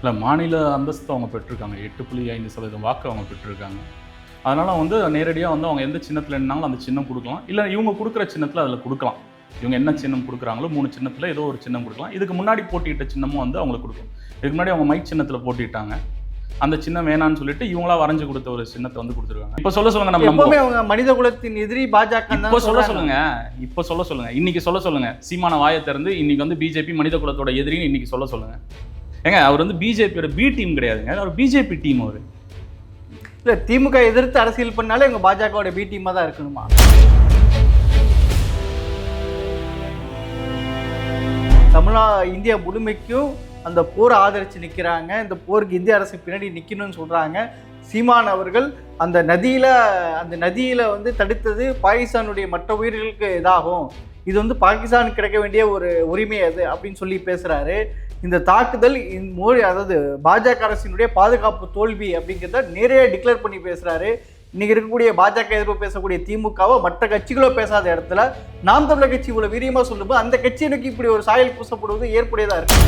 இல்லை மாநில அந்தஸ்து அவங்க பெற்றிருக்காங்க. எட்டு புள்ளி ஐந்து சதவீதம் வாக்கு அவங்க பெற்றிருக்காங்க. அதனால் வந்து நேரடியாக வந்து அவங்க எந்த சின்னத்தில் நின்னாலும் அந்த சின்னம் கொடுக்கலாம். இல்லை இவங்க கொடுக்குற சின்னத்தில் அதில் கொடுக்கலாம். இவங்க என்ன சின்னம் கொடுக்குறாங்களோ மூணு சின்னத்தில் ஏதோ ஒரு சின்னம் கொடுக்கலாம். இதுக்கு முன்னாடி போட்டியிட்ட சின்னமும் வந்து அவங்களுக்கு கொடுக்கும். இதுக்கு முன்னாடி அவங்க மைக் சின்னத்தில் போட்டிட்டாங்க அந்த சின்னம் வேணான்னு சொல்லிட்டு இவங்களா வரைஞ்சு கொடுத்த ஒரு சின்னத்தை வந்து கொடுத்துருக்காங்க. இப்போ சொல்ல சொல்லுங்க நம்ம எப்பவுமே. அவங்க மனித குலத்தின் எதிரி பாஜக இப்போ சொல்ல சொல்லுங்க. இப்போ சொல்ல சொல்லுங்க. இன்னைக்கு சொல்ல சொல்லுங்க. சீமான வாயை திறந்து இன்னைக்கு வந்து பிஜேபி மனித குலத்தோட எதிரின்னு இன்னைக்கு சொல்ல சொல்லுங்க. ஏங்க அவர் வந்து பிஜேபியோட பி டீம் கிடையாதுங்க. அவர் பிஜேபி டீம் அவர். இல்லை திமுக எதிர்த்து அரசியல் பண்ணாலே இவங்க பாஜகவோட பி டீமாக தான் இருக்கணுமா? தமிழா இந்தியா முழுமைக்கும் அந்த போரை ஆதரித்து நிற்கிறாங்க இந்த போருக்கு இந்திய அரசு பின்னாடி நிற்கணும்னு சொல்கிறாங்க சீமான் அவர்கள் அந்த நதியில் அந்த நதியில் வந்து தடுத்தது பாகிஸ்தானுடைய மற்ற உயிர்களுக்கு இதாகும். இது வந்து பாகிஸ்தானுக்கு கிடைக்க வேண்டிய ஒரு உரிமை அது அப்படின்னு சொல்லி பேசுகிறாரு இந்த தாக்குதல் மோடி அதாவது பாஜக அரசினுடைய பாதுகாப்பு தோல்வி அப்படிங்கிறத நிறைய டிக்ளேர் பண்ணி பேசுகிறாரு இன்னைக்கு இருக்கக்கூடிய பாஜக எதிர்ப்பு பேசக்கூடிய திமுகவோ மற்ற கட்சிகளோ பேசாத இடத்துல நாம் தமிழர் கட்சி இவ்வளோ வீரியமாக சொல்லும்போது அந்த கட்சியினுக்கு இப்படி ஒரு சாயல் பூசப்படுவது ஏற்புடையதா இருக்கு?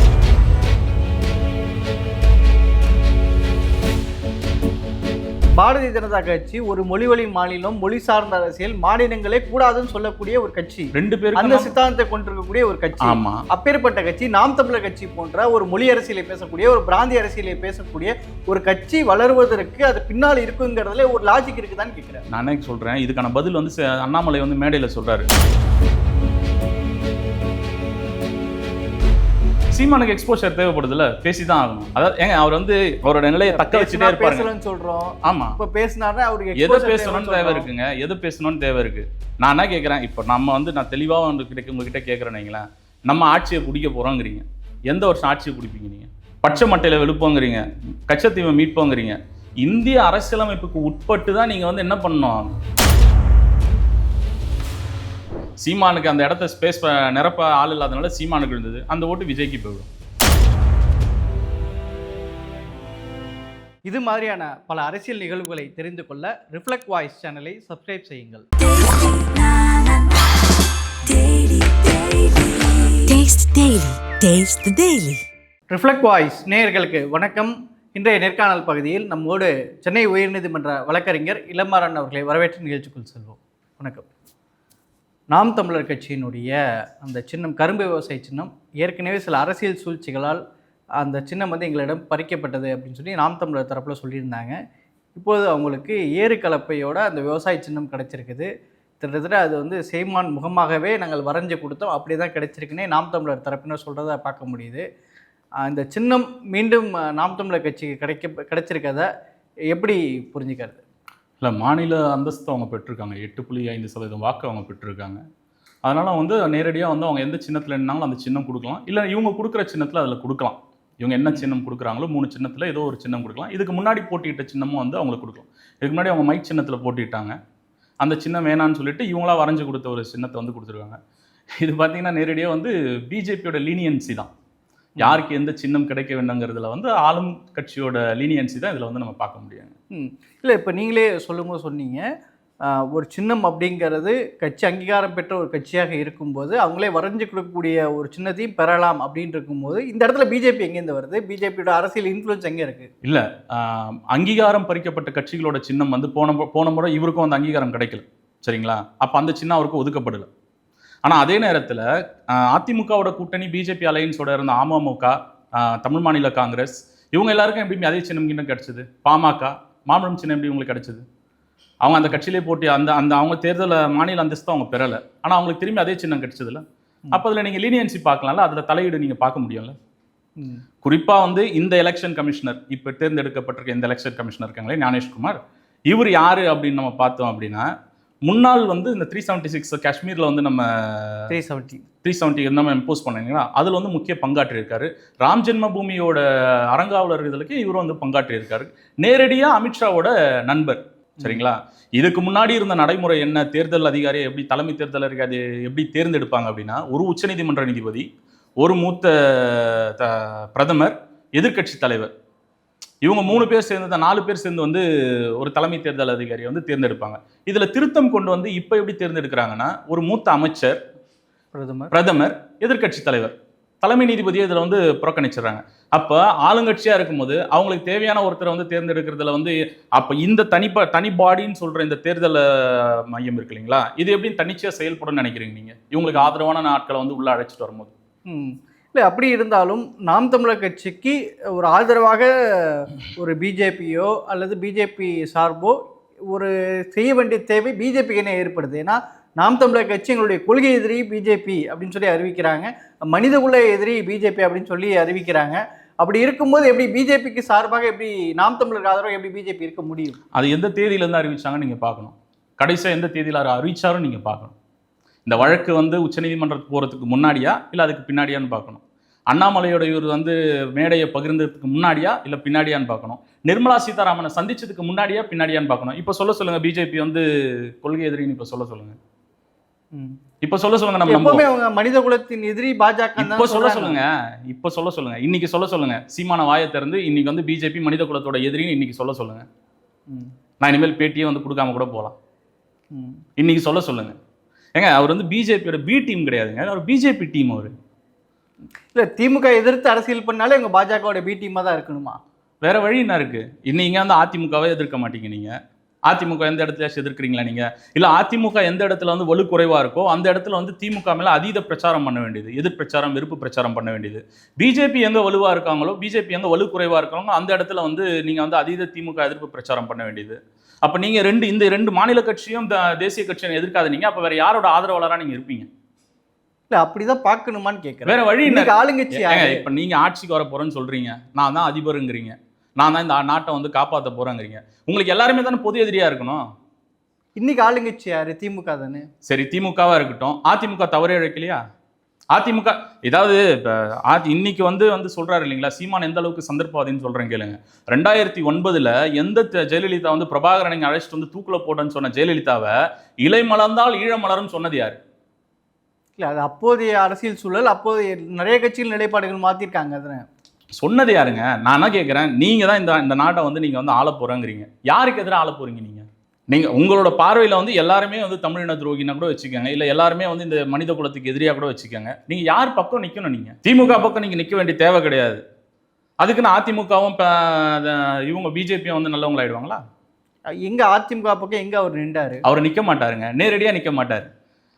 பாரதிய ஜனதா கட்சி ஒரு மொழிவழி மாநிலம் மொழி சார்ந்த அரசியல் மாநிலங்களே கூடாதுன்னு சொல்லக்கூடிய ஒரு கட்சி. ரெண்டு அந்த பேருக்கு சித்தாந்தத்தை கொண்டிருக்கக்கூடிய ஒரு கட்சி. ஆமா. அப்பேற்பட்ட கட்சி நாம் தமிழர் கட்சி போன்ற ஒரு மொழி அரசியலை பேசக்கூடிய ஒரு பிராந்திய அரசியலை பேசக்கூடிய ஒரு கட்சி வளருவதற்கு அது பின்னால் இருக்குங்கிறதுல ஒரு லாஜிக் இருக்குதான்னு கேட்கிறேன் நான் என்ன சொல்றேன்? இதுக்கான பதில் வந்து அண்ணாமலை வந்து மேடையில சொல்றாரு. சீமானுக்கு எக்ஸ்போஷர் தேவைப்படுதுல்ல பேசி தான் ஆகணும். அதாவது ஏங்க அவர் வந்து அவரோட நிலையை தக்க வச்சுட்டே பேசலன்னு சொல்றோம். ஆமா. இப்ப பேசினாருன்னா அவருக்கு எதை பேசணும்னு தேவை. இருக்குங்க? எதை பேசணும்னு தேவை இருக்கு? நான் என்ன கேட்குறேன் இப்போ நம்ம வந்து நான் தெளிவாக வந்து கிட்ட உங்ககிட்ட கேட்குறேன்னு வைங்களேன். நம்ம ஆட்சியை பிடிக்க போகிறோங்கிறீங்க எந்த வருஷம் ஆட்சியை பிடிப்பீங்க நீங்கள் பச்சை மட்டையில் வெளுப்போங்கிறீங்க. கச்சத்தீவை மீட்போங்கிறீங்க. இந்திய அரசியலமைப்புக்கு உட்பட்டு தான் நீங்கள் வந்து என்ன பண்ணணும்? சீமானுக்கு அந்த இடத்த ஸ்பேஸ் நிரப்ப ஆள் இல்லாதனால சீமானுக்கு இருந்தது அந்த ஓட்டு விஜய்க்கு போயிடும் இது மாதிரியான பல அரசியல் நிகழ்வுகளை தெரிந்து கொள்ள ரிஃப்ளெக்ட் வாய்ஸ் சேனலை சப்ஸ்கிரைப் செய்யுங்கள். Taste Daily. Taste the Daily. Reflect Voice நேயர்களுக்கு வணக்கம். இன்றைய நேர்காணல் பகுதியில் நம்மோடு சென்னை உயர்நீதிமன்ற வழக்கறிஞர் இளமாறன் அவர்களை வரவேற்று நிகழ்ச்சிக்குள் செல்வோம். வணக்கம். நாம் தமிழர் கட்சியினுடைய அந்த சின்னம் கரும்பு விவசாய சின்னம் ஏற்கனவே சில அரசியல் சூழ்ச்சிகளால் அந்த சின்னம் வந்து எங்களிடம் பறிக்கப்பட்டது அப்படின்னு சொல்லி நாம் தமிழர் தரப்பில் சொல்லியிருந்தாங்க. இப்போது அவங்களுக்கு ஏறு கலப்பையோட அந்த விவசாய சின்னம் கிடைச்சிருக்குது. கிட்டத்தட்ட அது வந்து சேமான் முகமாகவே நாங்கள் வரைஞ்சு கொடுத்தோம். அப்படி தான் கிடைச்சிருக்குன்னே நாம் தமிழர் தரப்பினர் சொல்கிறத பார்க்க முடியுது. இந்த சின்னம் மீண்டும் நாம் தமிழர் கட்சிக்கு கிடைக்க கிடைச்சிருக்கத எப்படி புரிஞ்சுக்கிறது? இல்லை மாநில அந்தஸ்து அவங்க பெற்றிருக்காங்க. எட்டு புள்ளி ஐந்து சதவீதம் வாக்கு அவங்க பெற்றிருக்காங்க. அதனால் வந்து நேரடியாக வந்து அவங்க எந்த சின்னத்தில் நின்னாலும் அந்த சின்னம் கொடுக்கலாம். இல்லை இவங்க கொடுக்குற சின்னத்தில் அதில் கொடுக்கலாம். இவங்க என்ன சின்னம் கொடுக்குறாங்களோ மூணு சின்னத்தில் ஏதோ ஒரு சின்னம் கொடுக்கலாம். இதுக்கு முன்னாடி போட்டியிட்ட சின்னமும் வந்து அவங்களுக்கு கொடுக்கலாம். இதுக்கு முன்னாடி அவங்க மைக் சின்னத்தில் போட்டிட்டாங்க அந்த சின்னம் வேணான்னு சொல்லிட்டு இவங்களா வரைஞ்சு கொடுத்த ஒரு சின்னத்தை வந்து கொடுத்துருக்காங்க. இது பார்த்தீங்கன்னா நேரடியாக வந்து பிஜேபியோட லீனியன்சி தான். யாருக்கு எந்த சின்னம் கிடைக்க வேண்டுங்கிறதுல வந்து ஆளும் கட்சியோட லீனியன்சி தான் இதில் வந்து நம்ம பார்க்க முடியுங்க. இல்லை இப்போ நீங்களே சொல்லும்போது சொன்னீங்க. ஒரு சின்னம் அப்படிங்கிறது கட்சி அங்கீகாரம் பெற்ற ஒரு கட்சியாக இருக்கும்போது அவங்களே வரைஞ்சு கொடுக்கக்கூடிய ஒரு சின்னத்தையும் பெறலாம் அப்படின்னு இருக்கும்போது இந்த இடத்துல பிஜேபி எங்கேருந்து வருது? பிஜேபியோட அரசியல் இன்ஃப்ளூயன்ஸ் எங்கே இருக்குது இல்லை அங்கீகாரம் பறிக்கப்பட்ட கட்சிகளோட சின்னம் வந்து போன போன முறை இவருக்கும் அந்த அங்கீகாரம் கிடைக்கல. சரிங்களா? அப்போ அந்த சின்னம் அவருக்கு ஒதுக்கப்படலை. ஆனால் அதே நேரத்தில் அதிமுகவோட கூட்டணி பிஜேபி அலையன்ஸோட இருந்த அமமுக தமிழ் மாநில காங்கிரஸ் இவங்க எல்லாருக்கும் எப்படி அதே சின்னம் கிண்ணம் கிடச்சிது. பாமக மாம்பழம் சின்னம் எப்படி உங்களுக்கு கிடைச்சது? அவங்க அந்த கட்சியிலே போட்டி அந்த அந்த அவங்க தேர்தல மாநில அந்தஸ்து அவங்க பெறலை. ஆனால் அவங்களுக்கு திரும்பி அதே சின்னம் கிடைச்சதுல. அப்போ அதில் நீங்கள் லீனியன்சி பார்க்கலாம்ல? அதில் தலையீடு நீங்கள் பார்க்க முடியும்ல? ம். குறிப்பா வந்து இந்த எலெக்ஷன் கமிஷனர் இப்ப தேர்ந்தெடுக்கப்பட்டிருக்க இந்த எலெக்ஷன் கமிஷனர் இருக்காங்களே ஞானேஷ்குமார். இவர் யாரு அப்படின்னு நம்ம பார்த்தோம் அப்படின்னா முன்னாள் வந்து இந்த த்ரீ செவன்ட்டி சிக்ஸ் காஷ்மீர்ல வந்து நம்ம த்ரீ செவன்ட்டி த்ரீ செவன்ட்டி நம்ம இம்போஸ் பண்ணீங்களா அதில் வந்து முக்கிய பங்காற்றியிருக்காரு. ராம் ஜென்ம பூமியோட அரங்காவலர் இதுலக்கு இவர் வந்து பங்காற்றியிருக்காரு. நேரடியாக அமித்ஷாவோட நண்பர் சரிங்களா? இதுக்கு முன்னாடி இருந்த நடைமுறை என்ன? தேர்தல் அதிகாரி எப்படி தலைமை தேர்தல் அதிகாரி எப்படி தேர்ந்தெடுப்பாங்க அப்படின்னா ஒரு உச்சநீதிமன்ற நீதிபதி ஒரு மூத்த பிரதமர் எதிர்க்கட்சி தலைவர். இவங்க மூணு பேர் சேர்ந்து தான் நாலு பேர் சேர்ந்து வந்து ஒரு தலைமை தேர்தல் அதிகாரியை வந்து தேர்ந்தெடுப்பாங்க. இதுல திருத்தம் கொண்டு வந்து இப்போ எப்படி தேர்ந்தெடுக்கிறாங்கன்னா ஒரு மூத்த அமைச்சர் பிரதமர். பிரதமர் எதிர்க்கட்சி தலைவர். தலைமை நீதிபதியை இதில் வந்து புறக்கணிச்சிடுறாங்க. அப்போ ஆளுங்கட்சியாக இருக்கும்போது அவங்களுக்கு தேவையான ஒருத்தரை வந்து தேர்ந்தெடுக்கிறதுல வந்து அப்போ இந்த தனிப்ப தனி பாடின்னு சொல்கிற இந்த தேர்தல் மையம் இருக்கு இல்லைங்களா? இது எப்படி தனிச்சையாக செயல்படும் நினைக்கிறீங்க நீங்கள் இவங்களுக்கு ஆதரவான நாட்களை வந்து உள்ளே அழைச்சிட்டு வரும்போது. ம். இல்லை அப்படி இருந்தாலும் நாம் தமிழர் கட்சிக்கு ஒரு ஆதரவாக ஒரு பிஜேபியோ அல்லது பிஜேபி சார்போ ஒரு செய்ய வேண்டிய தேவை பிஜேபிக்கு என்ன ஏற்படுது. ஏன்னா நாம் தமிழர் கட்சி எங்களுடைய கொள்கை எதிரி பிஜேபி அப்படின்னு சொல்லி அறிவிக்கிறாங்க. மனித குல எதிரி பிஜேபி அப்படின்னு சொல்லி அறிவிக்கிறாங்க. அப்படி இருக்கும்போது எப்படி பிஜேபிக்கு சார்பாக எப்படி நாம் தமிழருக்கு ஆதரவாக எப்படி பிஜேபி இருக்க முடியும்? அது எந்த தேதியிலேருந்து அறிவிச்சாங்கன்னு நீங்கள் பார்க்கணும். கடைசியாக எந்த தேதியில் அறிவிச்சாரும் நீங்கள் பார்க்கணும். இந்த வழக்கு வந்து உச்சநீதிமன்றத்துக்கு போகிறதுக்கு முன்னாடியா இல்லை அதுக்கு பின்னாடியான்னு பார்க்கணும்? அண்ணாமலையோட இவர் வந்து மேடையை பகிர்ந்ததுக்கு முன்னாடியா இல்லை பின்னாடியான்னு பார்க்கணும்? நிர்மலா சீதாராமனை சந்திச்சதுக்கு முன்னாடியா பின்னாடியான்னு பார்க்கணும்? இப்போ சொல்ல சொல்லுங்க பிஜேபி வந்து கொள்கை எதிரின்னு இப்போ சொல்ல சொல்லுங்க. இப்போ சொல்ல சொல்லுங்க நம்ம எப்பவுமே. அவங்க மனித குலத்தின் எதிரி பாஜக இப்போ சொல்ல சொல்லுங்க இப்போ சொல்ல சொல்லுங்க. இன்னைக்கு சொல்ல சொல்லுங்க. சீமான வாயை திறந்து இன்னைக்கு வந்து பிஜேபி மனித குலத்தோட எதிரின்னு இன்னைக்கு சொல்ல சொல்லுங்க. நான் இனிமேல் பேட்டியே வந்து கொடுக்காம கூட போகலாம் இன்னைக்கு சொல்ல சொல்லுங்க. ஏங்க அவர் வந்து பிஜேபியோட பி டீம் கிடையாதுங்க. அவர் பிஜேபி டீம் அவர். இல்ல திமுக எதிர்த்து அரசியல் பண்ணாலே இவங்க பாஜகவோட பி டீமா தான் இருக்கணுமா? வேற வழி என்ன இருக்கு? இன்னைக்கு வந்து அதிமுகவை எதிர்க்க மாட்டீங்க நீங்க. அதிமுக எந்த இடத்துல எதிர்க்கிறீங்களா நீங்க? இல்ல அதிமுக எந்த இடத்துல வந்து வலு குறைவா இருக்கோ அந்த இடத்துல வந்து திமுக மேல அதீத பிரச்சாரம் பண்ண வேண்டியது. எதிர் பிரச்சாரம் வெறுப்பு பிரச்சாரம் பண்ண வேண்டியது. பிஜேபி எங்க வலுவா இருக்காங்களோ பிஜேபி எங்க வலு குறைவா இருக்காங்களோ அந்த இடத்துல வந்து நீங்க வந்து அதீத திமுக எதிர்ப்பு பிரச்சாரம் பண்ண வேண்டியது. அப்ப நீங்க ரெண்டு இந்த ரெண்டு மாநில கட்சியும் தேசிய கட்சியும் எதிர்க்காதீங்க. அப்ப வேற யாரோட ஆதரவாளரா நீங்க இருப்பீங்க? இல்ல அப்படிதான் பார்க்கணுமான்னு கேட்கறேன் வேற வழி ஆளுங்கட்சி? இப்ப நீங்க ஆட்சிக்கு வர போறேன்னு சொல்றீங்க. நான் தான் அதிபருங்கிறீங்க. நான் தான் இந்த நாட்டை வந்து காப்பாத்த போறேங்கிறீங்க. உங்களுக்கு எல்லாருமே தானே பொது எதிரியா இருக்கணும்? இன்னைக்கு ஆளுங்கட்சி யாரு? திமுக தானே. சரி திமுகவா இருக்கட்டும். அதிமுக தவறே இழைக்கலையா? அதிமுக ஏதாவது இப்போ இன்னைக்கு வந்து வந்து சொல்றாரு இல்லைங்களா? சீமான் எந்த அளவுக்கு சந்தர்ப்பவாதின்னு சொல்றேன் கேளுங்க. ரெண்டாயிரத்தி ஒன்பதுல எந்த ஜெயலலிதா வந்து பிரபாகரனை அழைச்சிட்டு வந்து தூக்குல போட்டேன்னு சொன்ன ஜெயலலிதாவை இலை மலர்ந்தால் ஈழ மலரும் சொன்னது யாரு? இல்ல அது அப்போதைய அரசியல் சூழல் அப்போதைய நிறைய கட்சிகள் நிலைப்பாடுகள் மாத்திருக்காங்க அதுன்னு சொன்னது யாருங்க? நான் என்ன கேட்குறேன் நீங்க தான் இந்த இந்த நாட்டை வந்து நீங்க வந்து ஆள போறேங்கிறீங்க. யாருக்கு எதிராக ஆள போறீங்க நீங்க? நீங்க உங்களோட பார்வையில வந்து எல்லாருமே வந்து தமிழின துரோகினா கூட வச்சுக்கோங்க. இல்ல எல்லாருமே வந்து இந்த மனித குலத்துக்கு எதிரியா கூட வச்சுக்கோங்க. நீங்க யார் பக்கம் நிக்கணும் நீங்க? திமுக பக்கம் நீங்க நிக்க வேண்டிய தேவை கிடையாது. அதுக்குன்னு அதிமுகவும் இவங்க பிஜேபியும் வந்து நல்லவங்களாயிடுவாங்களா? எங்க அதிமுக பக்கம் எங்க அவர் நின்றாரு? அவர் நிக்க மாட்டாருங்க. நேரடியா நிக்க மாட்டார்.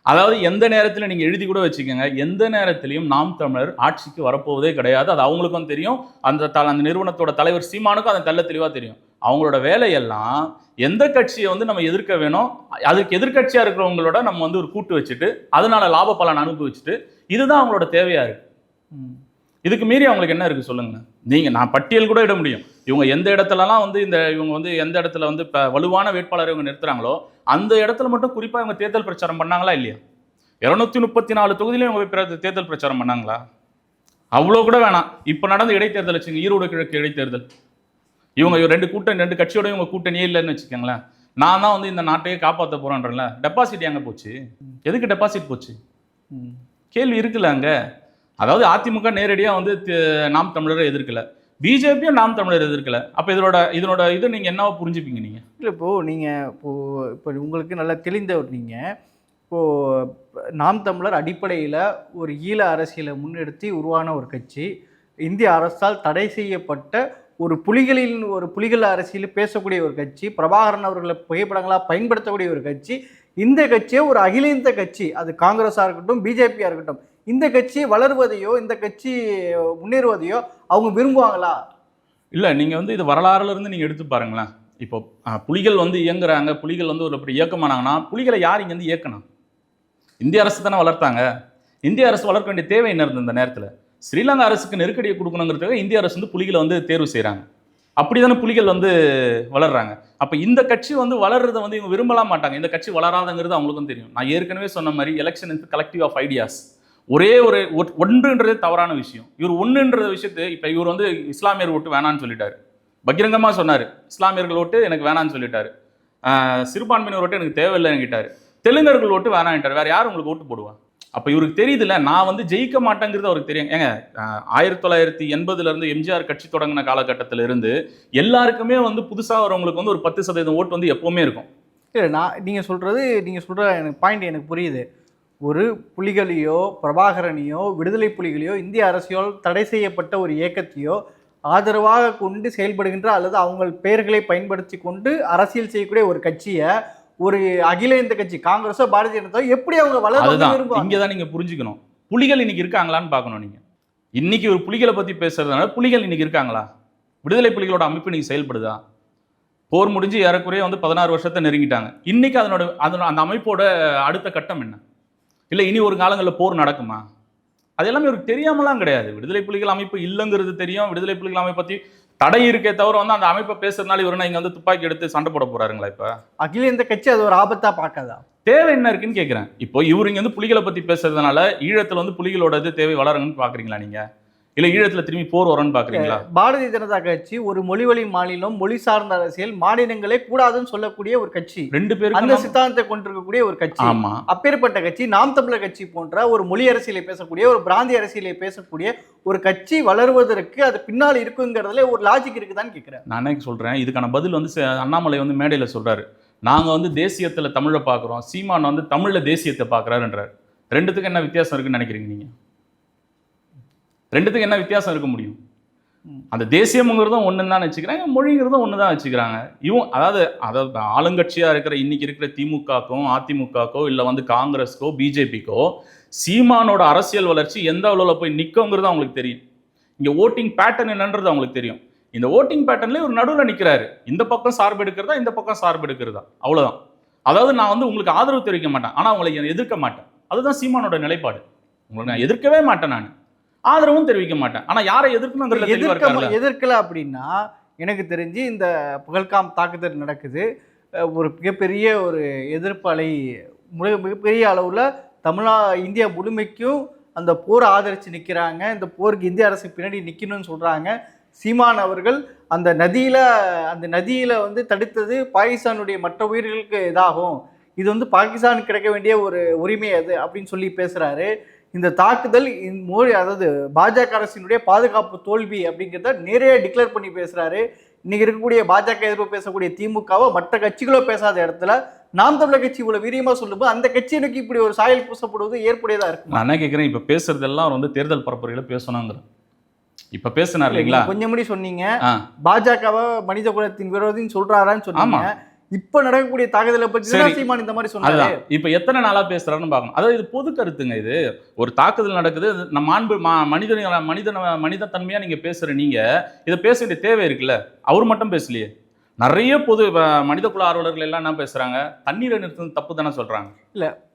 அதாவது எந்த நேரத்துல நீங்க எழுதி கூட வச்சுக்கோங்க எந்த நேரத்திலையும் நாம் தமிழர் ஆட்சிக்கு வரப்போவதே கிடையாது. அது அவங்களுக்கும் தெரியும். அந்த த அந்த நிறுவனத்தோட தலைவர் சீமானுக்கும் அது தெள்ள தெளிவா தெரியும். அவங்களோட வேலையெல்லாம் எந்த கட்சியை வந்து நம்ம எதிர்க்க வேணும் அதுக்கு எதிர்க்கட்சியா இருக்கிறவங்களோட நம்ம வந்து ஒரு கூட்டு வச்சுட்டு அதனால லாப பலன் அனுபவிச்சுட்டு இதுதான் அவங்களோட தேவையா இருக்கு. ம். இதுக்கு மீறி அவங்களுக்கு என்ன இருக்கு சொல்லுங்க நீங்க நான் பட்டியல் கூட இட முடியும். இவங்க எந்த இடத்துலலாம் வந்து இந்த இவங்க வந்து எந்த இடத்துல வந்து இப்ப வலுவான வேட்பாளரை இவங்க நிறுத்துறாங்களோ அந்த இடத்துல மட்டும் குறிப்பா இவங்க தேர்தல் பிரச்சாரம் பண்ணாங்களா இல்லையா? இருநூத்தி முப்பத்தி நாலு தொகுதியிலும் இவங்க தேர்தல் பிரச்சாரம் பண்ணாங்களா? அவ்வளோ கூட வேணாம். இப்போ நடந்த இடைத்தேர்தல் வச்சுங்க ஈரோடு கிழக்கு இடைத்தேர்தல். இவங்க ரெண்டு கூட்டணி ரெண்டு கட்சியோட இவங்க கூட்டணியே இல்லைன்னு வச்சுக்கோங்களேன். நான் தான் வந்து இந்த நாட்டையே காப்பாற்ற போறேன்றல டெபாசிட் எங்க போச்சு? எதுக்கு டெபாசிட் போச்சு. கேள்வி இருக்குல்ல அங்க. அதாவது அதிமுக நேரடியாக வந்து நாம் தமிழரை எதிர்க்கல. பிஜேபியும் நாம் தமிழர் எதிர்க்கல. அப்போ இதனோட இதனோட இது நீங்கள் என்னவா புரிஞ்சுப்பீங்க நீங்கள் இல்லை இப்போது நீங்கள் இப்போ இப்போ உங்களுக்கு நல்லா தெளிந்தவர் நீங்கள் இப்போது நாம் தமிழர் அடிப்படையில் ஒரு ஈழ அரசியலை முன்னெடுத்து உருவான ஒரு கட்சி இந்திய அரசால் தடை செய்யப்பட்ட ஒரு புலிகளின் ஒரு புலிகள் அரசியல் பேசக்கூடிய ஒரு கட்சி பிரபாகரன் அவர்களை புகைப்படங்களாக பயன்படுத்தக்கூடிய ஒரு கட்சி இந்த கட்சியை ஒரு அகில இந்திய கட்சி. அது காங்கிரஸாக இருக்கட்டும் பிஜேபியாக இருக்கட்டும். இந்த கட்சி வளருவதையோ இந்த கட்சி முன்னேறுவதையோ அவங்க விரும்புவாங்களா? இல்லை நீங்கள் வந்து இது வரலாறுலேருந்து நீங்கள் எடுத்து பாருங்களேன். இப்போ புலிகள் வந்து இயங்குறாங்க. புலிகள் வந்து ஒரு அப்படி இயக்கமானாங்கன்னா புலிகளை யார் இங்கேருந்து வந்து இயக்கணும் இந்திய அரசு தானே வளர்த்தாங்க. இந்திய அரசு வளர்க்க வேண்டிய தேவை என்ன இருந்தது இந்த நேரத்தில்? ஸ்ரீலங்கா அரசுக்கு நெருக்கடியை கொடுக்கணுங்கிறதுக்காக இந்திய அரசு வந்து புலிகளை வந்து தேர்வு செய்கிறாங்க அப்படி தானே புலிகள் வந்து வளர்றாங்க. அப்போ இந்த கட்சி வந்து வளர்றதை வந்து இவங்க விரும்பலாம் மாட்டாங்க. இந்த கட்சி வளராதங்கிறது அவங்களுக்கும் தெரியும். நான் ஏற்கனவே சொன்ன மாதிரி election is collective of ideas ஒரே ஒரு ஒன்றுன்றது ஒன்றுன்றதே தவறான விஷயம். இவர் ஒன்றுன்ற விஷயத்தை இப்போ இவர் வந்து இஸ்லாமியர் ஓட்டு வேணான்னு சொல்லிட்டாரு. பகிரங்கமாக சொன்னார். இஸ்லாமியர்கள் ஓட்டு எனக்கு வேணான்னு சொல்லிட்டாரு. சிறுபான்மையினர் ஓட்டு எனக்கு தேவையில்லைன்னுட்டாரு. தெலுங்கர்கள் ஓட்டு வேணான்ட்டார். வேறு யார் உங்களுக்கு ஓட்டு போடுவா? அப்போ இவருக்கு தெரியுதுல்ல நான் வந்து ஜெயிக்க மாட்டேங்கிறது அவருக்கு தெரியும். ஏங்க ஆயிரத்தி தொள்ளாயிரத்தி எண்பதுலேருந்து எம்ஜிஆர் கட்சி தொடங்கின காலகட்டத்திலிருந்து எல்லாருக்குமே வந்து புதுசாக வரவங்களுக்கு வந்து ஒரு பத்து சதவீதம் ஓட்டு வந்து எப்போவுமே இருக்கும். இல்லை நான் நீங்கள் சொல்கிறது நீங்கள் சொல்கிற எனக்கு பாயிண்ட் எனக்கு புரியுது. ஒரு புலிகளையோ பிரபாகரனையோ விடுதலை புலிகளையோ இந்திய அரசியல் தடை செய்யப்பட்ட ஒரு இயக்கத்தையோ ஆதரவாக கொண்டு செயல்படுகின்ற அல்லது அவங்க பெயர்களை பயன்படுத்தி கொண்டு அரசியல் செய்யக்கூடிய ஒரு கட்சியை ஒரு அகில இந்திய கட்சி காங்கிரஸோ பாரதிய ஜனதா எப்படி அவங்க வளர்ந்து இங்கே தான் நீங்க புரிஞ்சுக்கணும். புலிகள் இன்னைக்கு இருக்காங்களான்னு பார்க்கணும் நீங்க. இன்னைக்கு ஒரு புலிகளை பத்தி பேசுறதுனால புலிகள் இன்னைக்கு இருக்காங்களா? விடுதலை புலிகளோட அமைப்பு இன்னைக்கு செயல்படுதா? போர் முடிஞ்சு ஏறக்குறைய வந்து பதினாறு வருஷத்தை நெருங்கிட்டாங்க. இன்னைக்கு அதனோட அதனோட அந்த அமைப்போட அடுத்த கட்டம் என்ன? இல்லை இனி ஒரு காலங்களில் போர் நடக்குமா? அது எல்லாமே ஒரு தெரியாமலாம் கிடையாது. விடுதலை புலிகள் அமைப்பு இல்லைங்கிறது தெரியும். விடுதலை புலிகள் அமைப்பை பத்தி தடை இருக்கே தவிர வந்து அந்த அமைப்பை பேசுறதுனால இவருனா இங்க வந்து துப்பாக்கி எடுத்து சண்டை போட போறாருங்களா இப்ப? அகில இந்திய கட்சி அது ஒரு ஆபத்தா பார்க்காதா? தேவை என்ன இருக்குன்னு கேட்குறேன் இப்போ இவர் இங்க வந்து புலிகளை பத்தி பேசுறதுனால ஈழத்துல வந்து புலிகளோட இது தேவை வளருங்கன்னு பாக்குறீங்களா நீங்க? இல்ல ஈழத்துல திரும்பி போர் வரும்னு பாக்குறீங்களா? பாரதிய ஜனதா கட்சி ஒரு மொழிவழி மாநிலம் மொழி சார்ந்த அரசியல் மாநிலங்களே கூடாதுன்னு சொல்லக்கூடிய ஒரு கட்சி. ரெண்டு அந்த பேருக்கு சித்தாந்தத்தை கொண்டிருக்கக்கூடிய ஒரு கட்சி. ஆமா. அப்பேற்பட்ட கட்சி நாம் தமிழர் கட்சி போன்ற ஒரு மொழி அரசியலை பேசக்கூடிய ஒரு பிராந்திய அரசியலை பேசக்கூடிய ஒரு கட்சி வளருவதற்கு அது பின்னால் இருக்குங்கிறதுல ஒரு லாஜிக் இருக்குதான்னு கேட்கிறேன் நான் சொல்றேன்? இதுக்கான பதில் வந்து அண்ணாமலை வந்து மேடையில சொல்றாரு. நாங்க வந்து தேசியத்துல தமிழை பார்க்குறோம் சீமான் வந்து தமிழ்ல தேசியத்தை பார்க்குறாருன்றார் ரெண்டுத்துக்கு என்ன வித்தியாசம் இருக்குன்னு நினைக்கிறீங்க நீங்க? ரெண்டுத்துக்கும் என்ன வித்தியாசம் இருக்க முடியும்? அந்த தேசியம்ங்கிறதும் ஒன்று தான் வச்சுக்கிறாங்க மொழிங்கிறதும் ஒன்று தான் வச்சுக்கிறாங்க. இவன் அதாவது அதாவது ஆளுங்கட்சியாக இருக்கிற இன்னைக்கு இருக்கிற திமுகக்கும் அதிமுகக்கோ இல்லை வந்து காங்கிரஸ்க்கோ பிஜேபிக்கோ சீமானோட அரசியல் வளர்ச்சி எந்த அளவில் போய் நிற்குங்கிறது அவங்களுக்கு தெரியும். இங்கே ஓட்டிங் பேட்டர்ன் என்னன்றது அவங்களுக்கு தெரியும். இந்த ஓட்டிங் பேட்டர்ன்லேயே ஒரு நடுவில் நிற்கிறாரு இந்த பக்கம் சார்பு எடுக்கிறதா இந்த பக்கம் சார்பு எடுக்கிறதா? அவ்வளோதான் அதாவது நான் வந்து உங்களுக்கு ஆதரவு தெரிவிக்க மாட்டேன். ஆனால் உங்களை எதிர்க்க மாட்டேன். அதுதான் சீமானோட நிலைப்பாடு. உங்களை நான் எதிர்க்கவே மாட்டேன் நான். ஆதரவும் தெரிவிக்க மாட்டேன். ஆனால் யாரை தெளிவா எதிர்க்க? எதிர்க்கல அப்படின்னா எனக்கு தெரிஞ்சு இந்த புகழ்காம் தாக்குதல் நடக்குது. ஒரு மிகப்பெரிய ஒரு எதிர்ப்பு அலை மிக மிகப்பெரிய அளவில் தமிழா இந்தியா முழுமைக்கும் அந்த போரை ஆதரித்து நிற்கிறாங்க இந்த போருக்கு இந்திய அரசு பின்னாடி நிற்கணும்னு சொல்கிறாங்க சீமான் அவர்கள் அந்த நதியில் அந்த நதியில் வந்து தடுத்தது பாகிஸ்தானுடைய மற்ற உயிர்களுக்கு இதாகும். இது வந்து பாகிஸ்தானுக்கு கிடைக்க வேண்டிய ஒரு உரிமை அது அப்படின்னு சொல்லி பேசுகிறாரு இந்த தாக்குதல் மோடி அதாவது பாஜக அரசினுடைய பாதுகாப்பு தோல்வி அப்படிங்கிறத நிறைய டிக்ளேர் பண்ணி பேசுறாரு. இன்னைக்கு இருக்கக்கூடிய பாஜக எதிர்ப்பு பேசக்கூடிய திமுகவோ மற்ற கட்சிகளோ பேசாத இடத்துல நாம் தமிழர் கட்சி இவ்வளவு வீரியமா சொல்லும்போது அந்த கட்சியினுக்கு இப்படி ஒரு சாயல் பூசப்படுவது ஏற்புடையதா இருக்கும்? நான் என்ன கேட்குறேன் இப்போ பேசுறதெல்லாம் வந்து தேர்தல் பரப்புரையில் பேசணுங்கிறேன் இப்போ பேசினார் இல்லைங்களா? கொஞ்சம் முடி சொன்னீங்க. பாஜகவை மனித குலத்தின் விரோதின்னு சொல்றாரான்னு சொன்னீங்க. இப்ப நடக்கக்கூடிய தாக்குதலை பற்றி. சீமான் இந்த மாதிரி சொன்னாரு. இப்போ எத்தனை நாளா பேசுறாருன்னு பார்க்கணும். அதாவது இது பொது கருத்துங்க இது. ஒரு தாக்குதல் நடக்குது நம்ம மாண்பு மா- மனித மனித தன்மையா நீங்க பேசுற நீங்க இதை பேச வேண்டிய தேவை இருக்குல்ல? அவர் மட்டும் பேசலையே. நிறைய பொது மனித குல ஆர்வலர்கள் எல்லாம் என்ன பேசுறாங்க? தண்ணீரை நிறுத்தம் தப்பு தானே சொல்றாங்க.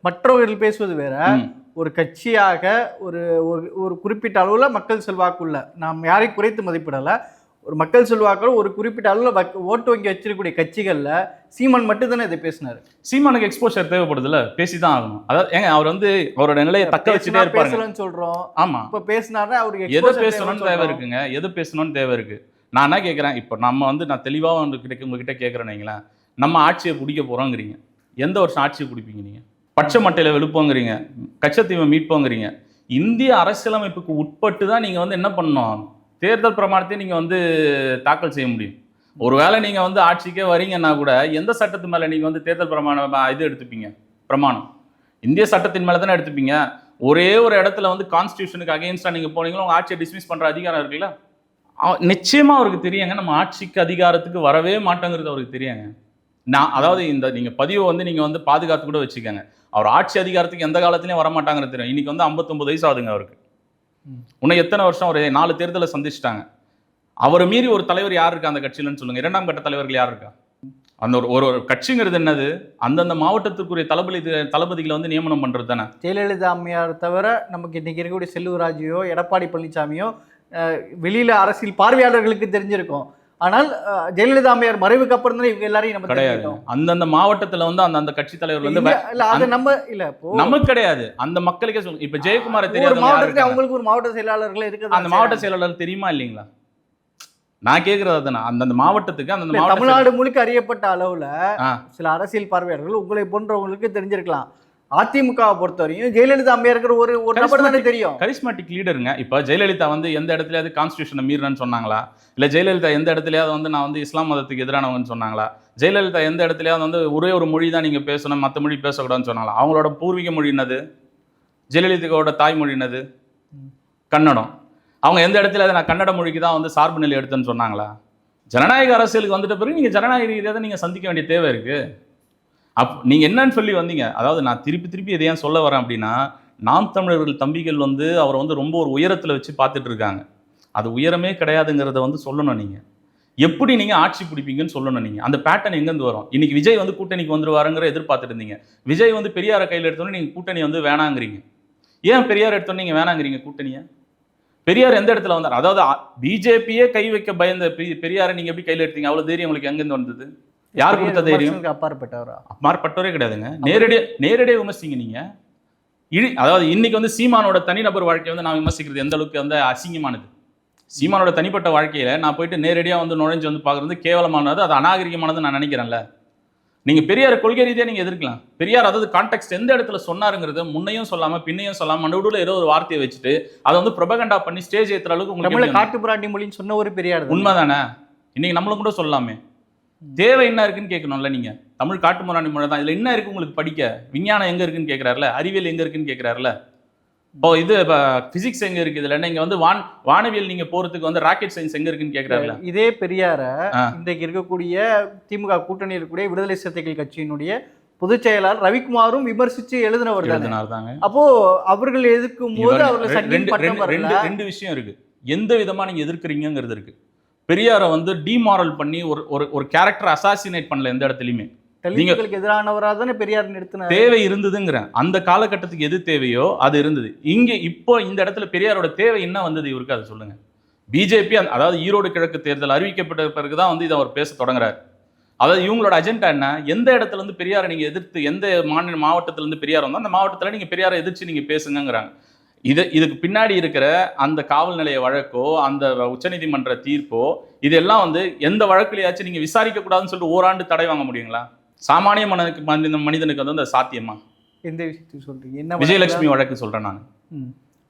மற்றவர்கள் பேசுவது வேற. ஒரு கட்சியாக ஒரு ஒரு ஒரு குறிப்பிட்ட அளவில் மக்கள் செல்வாக்குள்ள. நாம் யாரையும் குறைத்து மதிப்பிடலை. ஒரு மக்கள் செல்வாக்கள் ஒரு குறிப்பிட்ட அளவில் ஓட்டு வங்கி வச்சிருக்கக்கூடிய கட்சிகளில் சீமான் மட்டும் தானே இதை பேசினாரு? சீமானுக்கு எக்ஸ்போஷர் தேவைப்படுதுல்ல? பேசிதான் ஆகணும். அதாவது ஏங்க அவர் வந்து அவரோட நிலையை தக்க வச்சுட்டே பேசினா இருப்பாருங்க. பேசலன்னு சொல்றோம். ஆமா. இப்ப பேசினாருன்னா அவருக்கு எதை பேசணும்னு தேவை. இருக்குங்க? எது பேசணும்னு தேவை இருக்கு? நான் என்ன கேட்குறேன் இப்போ நம்ம வந்து நான் தெளிவாக உங்ககிட்ட உங்ககிட்ட கேட்குறேன் வைங்களேன். நம்ம ஆட்சியை பிடிக்க போகிறோங்கிறீங்க எந்த வருஷம் ஆட்சியை பிடிப்பீங்க நீங்கள் பச்சை மட்டையில் வெளுப்போங்கிறீங்க. கச்சத்தீவை மீட்போங்கிறீங்க. இந்திய அரசியலமைப்புக்கு உட்பட்டு தான் நீங்கள் வந்து என்ன பண்ணணும்? தேர்தல் பிரமாணத்தை நீங்கள் வந்து தாக்கல் செய்ய முடியும். ஒருவேளை நீங்கள் வந்து ஆட்சிக்கே வரீங்கன்னா கூட எந்த சட்டத்து மேலே நீங்கள் வந்து தேர்தல் பிரமாணம் இது எடுத்துப்பீங்க? பிரமாணம். இந்திய சட்டத்தின் மேலே தானே எடுத்துப்பீங்க? ஒரே ஒரு இடத்துல வந்து கான்ஸ்டியூஷனுக்கு அகைன்ஸ்டாக நீங்கள் போனீங்களோ? உங்கள் ஆட்சியை டிஸ்மிஸ் பண்ணுற அதிகாரம் இருக்குல்ல? நிச்சயமாக அவருக்கு தெரியுங்க. நம்ம ஆட்சிக்கு அதிகாரத்துக்கு வரவே மாட்டோங்கிறது அவருக்கு தெரியுங்க. நான் அதாவது இந்த நீங்கள் பதிவை வந்து நீங்கள் வந்து பாதுகாத்து கூட வச்சுக்கோங்க. அவர் ஆட்சி அதிகாரத்துக்கு எந்த காலத்துலையும் வரமாட்டாங்கிறது தெரியும். இன்றைக்கி வந்து 59 வயசு ஆகுதுங்க அவருக்கு. உன்னை எத்தனை வருஷம் ஒரு நாலு தேர்தலை சந்திச்சிட்டாங்க. அவரை மீறி ஒரு தலைவர் யார் இருக்கா அந்த கட்சியிலன்னு சொல்லுங்க. இரண்டாம் கட்ட தலைவர்கள் யார் இருக்கா? அந்த ஒரு ஒரு ஒரு கட்சிங்கிறது என்னது? அந்தந்த மாவட்டத்திற்குரிய தளபதி தளபதிகளை வந்து நியமனம் பண்ணுறது தானே? ஜெயலலிதா அம்மையார் தவிர நமக்கு இன்னைக்கு இருக்கக்கூடிய செல்லூர் எடப்பாடி பழனிசாமியோ வெளியில் அரசியல் பார்வையாளர்களுக்கு தெரிஞ்சிருக்கும். ஆனால் ஜெயலலிதா அம்மையார் மறைவுக்கு அப்புறம் தான் இவங்க எல்லாரையும் நம்ம கிடையாது. அந்தந்த மாவட்டத்துல வந்து அந்த அந்த கட்சி தலைவர் வந்து இல்ல அது நம்ம இல்ல நமக்கு கிடையாது. அந்த மக்களுக்கே சொல்லுங்க இப்ப ஜெயக்குமார ஒரு தெரியாத மாவட்டத்துல அவங்களுக்கு ஒரு மாவட்ட செயலாளர்கள் இருக்குது அந்த மாவட்ட செயலாளர் தெரியுமா இல்லைங்களா? நான் கேக்குறது அதுதானே அந்தந்த மாவட்டத்துக்கு அந்தந்த தமிழ்நாடு முழுக்க அறியப்பட்ட அளவுல. சில அரசியல் பார்வையாளர்கள் உங்களை போன்றவங்களுக்கு தெரிஞ்சிருக்கலாம். அதிமுகவை பொறுத்தவரையும் ஜெயலலிதா அம்மையாருக்கிற ஒரு ஒரு நபர் தானே தெரியும். கரிஸ்மாட்டிக் லீடருங்க இப்ப ஜெயலலிதா வந்து எந்த இடத்துலயாவது கான்ஸ்டியூஷனை மீறினு சொன்னாங்களா? இல்ல ஜெயலலிதா எந்த இடத்துலயாவது வந்து நான் வந்து இஸ்லாம் மதத்துக்கு எதிரானவங்கன்னு சொன்னாங்களா? ஜெயலலிதா எந்த இடத்துலயாவது வந்து ஒரே ஒரு மொழி தான் நீங்க பேசணும் மத்த மொழி பேசக்கூடாதுன்னு சொன்னாங்களா? அவங்களோட பூர்வீக மொழி என்னது? ஜெயலலிதாவோட தாய்மொழி என்னது? கன்னடம். அவங்க எந்த இடத்துல நான் கன்னட மொழிக்கு தான் வந்து சார்பு நிலை எடுத்தேன்னு சொன்னாங்களா? ஜனநாயக அரசியலுக்கு வந்துட்ட பிறகு நீங்கள் ஜனநாயக ரீதியாக நீங்கள் சந்திக்க வேண்டிய தேவை இருக்குது அப் நீங்கள் என்னன்னு சொல்லி வந்தீங்க. அதாவது நான் திருப்பி திருப்பி இதை ஏன் சொல்ல வரேன் அப்படின்னா நாம் தமிழர்கள் தம்பிகள் வந்து அவரை வந்து ரொம்ப ஒரு உயரத்தில் வச்சு பார்த்துட்டு இருக்காங்க. அது உயரமே கிடையாதுங்கிறத வந்து சொல்லணும் நீங்கள் எப்படி நீங்கள் ஆட்சி பிடிப்பீங்கன்னு சொல்லணும் நீங்கள் அந்த பேட்டர்ன் எங்கேருந்து வரும்? இன்னைக்கு விஜய் வந்து கூட்டணிக்கு வந்துருவாருங்கிற எதிர்பார்த்துட்டு இருந்தீங்க. விஜய் வந்து பெரியாரை கையில் எடுத்தோன்னே நீங்கள் கூட்டணி வந்து வேணாங்கிறீங்க. ஏன் பெரியார் எடுத்தோன்னே நீங்கள் வேணாங்கிறீங்க கூட்டணியை? பெரியார் எந்த இடத்துல வந்தார்? அதாவது பிஜேபியே கை வைக்க பயந்த பெரியாரை நீங்கள் எப்படி கையில் எடுத்தீங்க? அவ்வளோ தைரியம் உங்களுக்கு எங்கேருந்து வந்தது? யார் கொடுத்த தைரியம்? அப்பாற்பட்டவரா? மாறுபட்டவரே கிடையாதுங்க. நேரடியா நேரடியாக விமர்சிங்க நீங்க. இழி அதாவது இன்னைக்கு வந்து சீமானோட தனிநபர் வாழ்க்கையை வந்து நான் விமர்சிக்கிறது எந்த அளவுக்கு வந்து அசிங்கமானது? சீமானோட தனிப்பட்ட வாழ்க்கையில நான் போயிட்டு நேரடியாக வந்து நுழைஞ்சு வந்து பார்க்குறது கேவலமானது அது அநாகரிகமானது நான் நினைக்கிறேன்ல. நீங்க பெரியார் கொள்கை ரீதியாக நீங்க எதிர்க்கலாம். பெரியார் அதாவது கான்டெக்ட் எந்த இடத்துல சொன்னாருங்கிறத முன்னையும் சொல்லாம பின்னையும் சொல்லாம நடுவில் ஏதோ ஒரு வார்த்தையை வச்சுட்டு அதை வந்து ப்ரொபகண்டா பண்ணி ஸ்டேஜ் ஏத்துற அளவுக்கு உங்களுக்கு தமிழ்ல எப்படி காட்டு பிராண்டி மொழின்னு சொன்ன ஒரு பெரியார் தானே. உண்மைதானே? இன்னைக்கு நம்மளும் கூட சொல்லலாமே. தேவை என்ன இருக்குன்னு கேட்கணும்ல நீங்க. தமிழ் காட்டுமுராணி மொழி தான். இதுல என்ன இருக்கு உங்களுக்கு படிக்க? விஞ்ஞானம் எங்க இருக்குன்னு கேட்கறாருல? அறிவியல் எங்க இருக்குன்னு கேட்கறாருல? இப்போ இது பிசிக்ஸ் எங்க இருக்கு? இதுல நீங்க வந்து வான் வானவியல் நீங்க போறதுக்கு வந்து ராக்கெட் சயின்ஸ் எங்க இருக்குன்னு கேட்கறாருல? இதே பெரியார. இன்றைக்கு இருக்கக்கூடிய திமுக கூட்டணி இருக்கக்கூடிய விடுதலை சிறுத்தைகள் கட்சியினுடைய பொதுச் செயலாளர் ரவிக்குமாரும் விமர்சிச்சு எழுதினவர் தானே. எழுதினார் தாங்க. அப்போ அவர்கள் எதிர்க்கும் போது அவர்கள் ரெண்டு விஷயம் இருக்கு. எந்த விதமா நீங்க எதிர்க்கிறீங்கிறது இருக்கு. பெரியாரை வந்து டிமாரல் பண்ணி ஒரு ஒரு ஒரு கேரக்டர் அசாசினேட் பண்ணல எந்த இடத்துலயுமே. தலித்துகளுக்கு எதிரானவரா தானே பெரியார் நிறுத்தினார்? தேவை இருந்ததுங்கிறேன் அந்த காலகட்டத்துக்கு எது தேவையோ அது இருந்தது. இங்க இப்போ இந்த இடத்துல பெரியாரோட தேவை என்ன வந்தது இவருக்கு அதை சொல்லுங்க. பிஜேபி அதாவது ஈரோடு கிழக்கு தேர்தல் அறிவிக்கப்பட்ட பிறகு தான் வந்து இதை அவர் பேச தொடங்குறாரு. அதாவது இவங்களோட அஜெண்டா என்ன? எந்த இடத்துல இருந்து பெரியாரை நீங்க எதிர்த்து எந்த மாநில மாவட்டத்துல இருந்து பெரியார் வந்தோ அந்த மாவட்டத்துல நீங்க பெரியாரை எதிர்த்து நீங்க பேசுங்கங்கிறாங்க. இது இதுக்கு பின்னாடி இருக்கிற அந்த காவல் நிலைய வழக்கோ அந்த உச்சநீதிமன்ற தீர்ப்போ இதெல்லாம் வந்து எந்த வழக்குலையாச்சும் நீங்க விசாரிக்க கூடாதுன்னு சொல்லிட்டு ஓராண்டு தடை வாங்க முடியுங்களா? சாமானிய மனிதனுக்கு மனித- மனிதனுக்கு வந்து அந்த சாத்தியமா? எந்த விஷயத்துக்கு சொல்றீங்க? என்ன விஜயலட்சுமி வழக்கு சொல்றேன் நான்.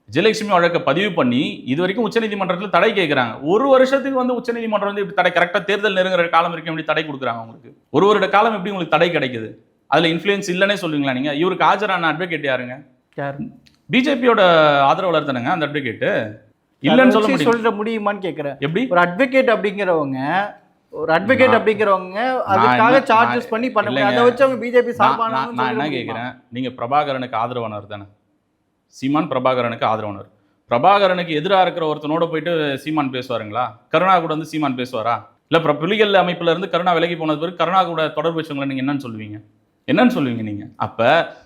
விஜயலட்சுமி வழக்கை பதிவு பண்ணி இது வரைக்கும் உச்சநீதிமன்றத்தில் தடை கேட்குறாங்க ஒரு வருஷத்துக்கு வந்து உச்சநீதிமன்றம் வந்து இப்படி தடை கரெக்டாக தேர்தல் நெருங்குற காலம் வரைக்கும் எப்படி தடை கொடுக்குறாங்க உங்களுக்கு? ஒரு வருட காலம் எப்படி உங்களுக்கு தடை கிடைக்குது? அதில் இன்ஃப்ளூயன்ஸ் இல்லைன்னே சொல்லுவீங்களா நீங்க? இவருக்கு ஆஜரான அட்வொகேட் யாருங்க? யார்? பிஜேபியோட ஆதரவாளர் தானேங்க அந்த அட்வொகேட் அதை இல்லைன்னு சொல்ல சொல்ல முடியுமான்னு கேக்குறேன். எப்படி? ஒரு அட்வொகேட் அப்படிங்கிறவங்க ஒரு அட்வொகேட் அப்படிங்கிறவங்க அதுக்காக சார்ஜஸ் பண்ணி பண்ண இல்லைங்க. அதை வச்சு அவங்க பிஜேபி நான் நான்- என்ன சார்பான கேட்குறேன் நீங்க பிரபாகரனுக்கு ஆதரவானவர் தானே. சீமான் பிரபாகரனுக்கு ஆதரவானவர். பிரபாகரனுக்கு எதிராக இருக்கிற ஒருத்தனோட போயிட்டு சீமான் பேசுவாருங்களா? கருணா கூட வந்து சீமான் பேசுவாரா? இல்ல புலிகள் அமைப்புல இருந்து கருணா விலகி போனது பிறகு கருணா கூட தொடர்பு வச்சவங்களை நீங்க என்னன்னு சொல்லுவீங்க? என்னன்னு சொல்லுவீங்க நீங்க? அப்ப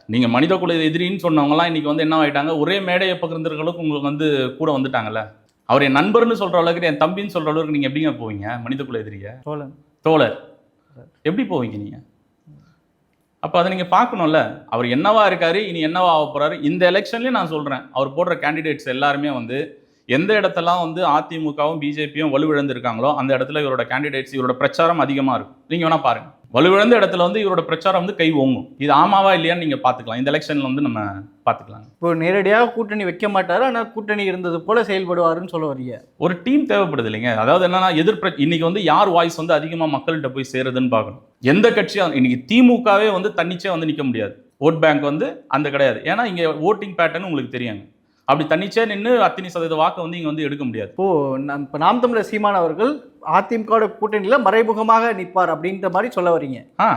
நீங்க மனித குல எதிரின்னு சொன்னவங்கலாம் இன்னைக்கு வந்து என்ன ஆயிட்டாங்க? ஒரே மேடையை பகிர்ந்துருக்கிறளவுக்கு உங்களுக்கு வந்து கூட வந்துட்டாங்கல்ல? அவர் என் நண்பர்னு சொல்ற அளவுக்கு என் தம்பின்னு சொல்ற அளவுக்கு நீங்க எப்படிங்க போவீங்க? மனித குல எதிரிய? சோழன் தோழர். எப்படி போவீங்க நீங்க? அப்ப அதை நீங்க பார்க்கணும்ல. அவர் என்னவா இருக்காரு இனி என்னவா ஆக போறாரு? இந்த எலெக்ஷன்லயும் நான் சொல்றேன். அவர் போடுற கேண்டிடேட்ஸ் எல்லாருமே வந்து எந்த இடத்தெல்லாம் வந்து அதிமுகவும் பிஜேபியும் வலுவிழந்து இருக்காங்களோ அந்த இடத்துல இவரோட கேண்டிடேட்ஸ் இவரோட பிரச்சாரம் அதிகமா இருக்கும். நீங்க வேணா பாருங்க. வலுவிழந்த இடத்துல வந்து இவரோட பிரச்சாரம் வந்து கை ஓங்கும். இது ஆமாவா இல்லையான்னு நீங்க பாத்துக்கலாம் இந்த எலெக்ஷன்ல வந்து நம்ம பாத்துக்கலாம் இப்போ நேரடியாக கூட்டணி வைக்க மாட்டாரு? ஆனா கூட்டணி இருந்தது போல செயல்படுவாருன்னு சொல்ல வரீங்க. ஒரு டீம் தேவைப்படுது இல்லைங்க. அதாவது என்னன்னா எதிர்ப்பு இன்னைக்கு வந்து யார் வாய்ஸ் வந்து அதிகமா மக்கள்கிட்ட போய் சேருதுன்னு பார்க்கணும். எந்த கட்சியா இன்னைக்கு திமுகவே வந்து தன்னிச்சையா வந்து நிக்க முடியாது. ஓட் பேங்க் வந்து அந்த கிடையாது. ஏன்னா இங்க ஓட்டிங் பேட்டர்ன் உங்களுக்கு தெரியாங்க அப்படி தன்னிச்சையா நின்று அத்தனை சதவீத வாக்கை வந்து இங்க வந்து எடுக்க முடியாது. இப்போ நம் இப்போ நாம் தமிழர் சீமான் அவர்கள் அதிமுக கூட்டணியில மறைமுகமாக நிற்பார் அப்படின்ற மாதிரி சொல்ல வரீங்க. ஆ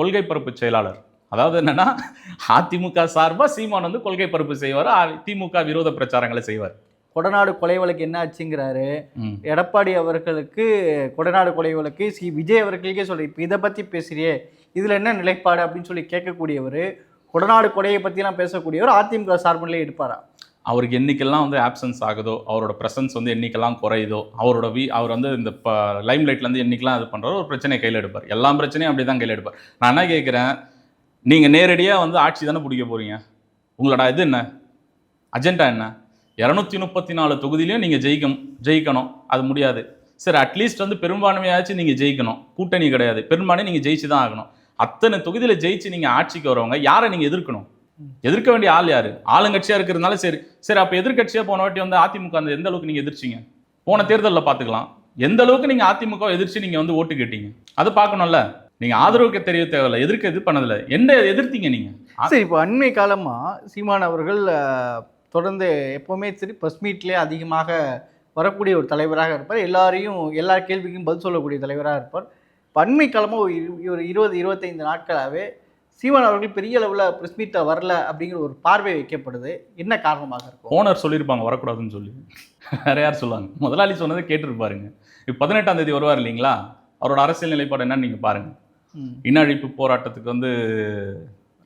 கொள்கை பரப்பு செயலாளர். அதாவது என்னன்னா அதிமுக சார்பா சீமான் வந்து கொள்கை பரப்பு செய்வார் திமுக விரோத பிரச்சாரங்களை செய்வார். கொடநாடு கொலை வழக்கு என்ன ஆச்சுங்கிறாரு. எடப்பாடி அவர்களுக்கு கொடநாடு கொலை வழக்கு சி விஜய் அவர்களுக்கே சொல்லி இப்போ இதை பற்றி பேசுறியே இதில் என்ன நிலைப்பாடு அப்படின்னு சொல்லி கேட்கக்கூடியவர் கொடநாடு கொலையை பற்றிலாம் பேசக்கூடியவர் அதிமுக சார்பிலே எடுப்பாரா? அவருக்கு என்றைக்கெல்லாம் வந்து ஆப்சன்ஸ் ஆகுதோ அவரோட ப்ரெசன்ஸ் வந்து என்னைக்கெல்லாம் குறையுதோ அவரோட வீ அவர் வந்து இந்த லைம் லைட்லேருந்து என்றைக்கெல்லாம் இது பண்ணுறாரோ ஒரு பிரச்சனையை கையில் எடுப்பார். எல்லா பிரச்சனையும் அப்படி தான் கையில் எடுப்பார். நான் என்ன கேட்குறேன் நீங்கள் நேரடியாக வந்து ஆட்சி தானே பிடிக்க போகிறீங்க உங்களோட இது என்ன? அஜெண்டா என்ன? இரநூத்தி முப்பத்தி நாலு தொகுதியிலையும் நீங்கள் ஜெயிக்கணும் ஜெயிக்கணும். அது முடியாது. சரி அட்லீஸ்ட் வந்து பெரும்பான்மையாச்சும் நீங்கள் ஜெயிக்கணும். கூட்டணி கிடையாது. பெரும்பான்மை நீங்கள் ஜெயிச்சு தான் ஆகணும். அத்தனை தொகுதியில் ஜெயிச்சு நீங்கள் ஆட்சிக்கு வரவங்க யாரை நீங்கள் எதிர்க்கணும்? எதிர்க்க வேண்டிய ஆள் யாரு? ஆளுங்கட்சியா இருக்கிறதுனால சரி. சரி அப்ப எதிர்க்கட்சியா போன வாட்டி வந்து அதிமுக அந்த எந்த அளவுக்கு நீங்க எதிர்ச்சீங்க? போன தேர்தலில் பார்த்துக்கலாம் எந்த அளவுக்கு நீங்க அதிமுக எதிர்த்து நீங்க வந்து ஓட்டு கேட்டீங்க? அதை பார்க்கணும்ல நீங்க ஆதரவுக்கு தெரிய தேவையில்ல. எதிர்க்க இது பண்ணதில்ல. என்ன எதிர்த்தீங்க நீங்க? சரி இப்போ அண்மை காலமா சீமான் அவர்கள் தொடர்ந்து எப்பவுமே சரி ப்ரெஸ் மீட்லேயே அதிகமாக வரக்கூடிய ஒரு தலைவராக இருப்பார். எல்லாரையும் எல்லா கேள்விக்கும் பதில் சொல்லக்கூடிய தலைவராக இருப்பார். இப்போ அண்மை காலமாக ஒரு இரு- ஒரு இருபது இருபத்தைந்து நாட்களாகவே சீமான் அவர்கள் பெரிய அளவில் ப்ரெஸ் மீட்டை வரல அப்படிங்கிற ஒரு பார்வை வைக்கப்படுது. என்ன காரணமாக இருக்கும்? ஓனர் சொல்லியிருப்பாங்க வரக்கூடாதுன்னு சொல்லி. வேற யார் சொல்லுவாங்க? முதலாளி சொன்னதை கேட்டிருப்பாருங்க இப்போ பதினெட்டாம் தேதி வருவார் இல்லைங்களா? அவரோட அரசியல் நிலைப்பாடு என்னன்னு நீங்கள் பாருங்க. ம். இனஅழிப்பு போராட்டத்துக்கு வந்து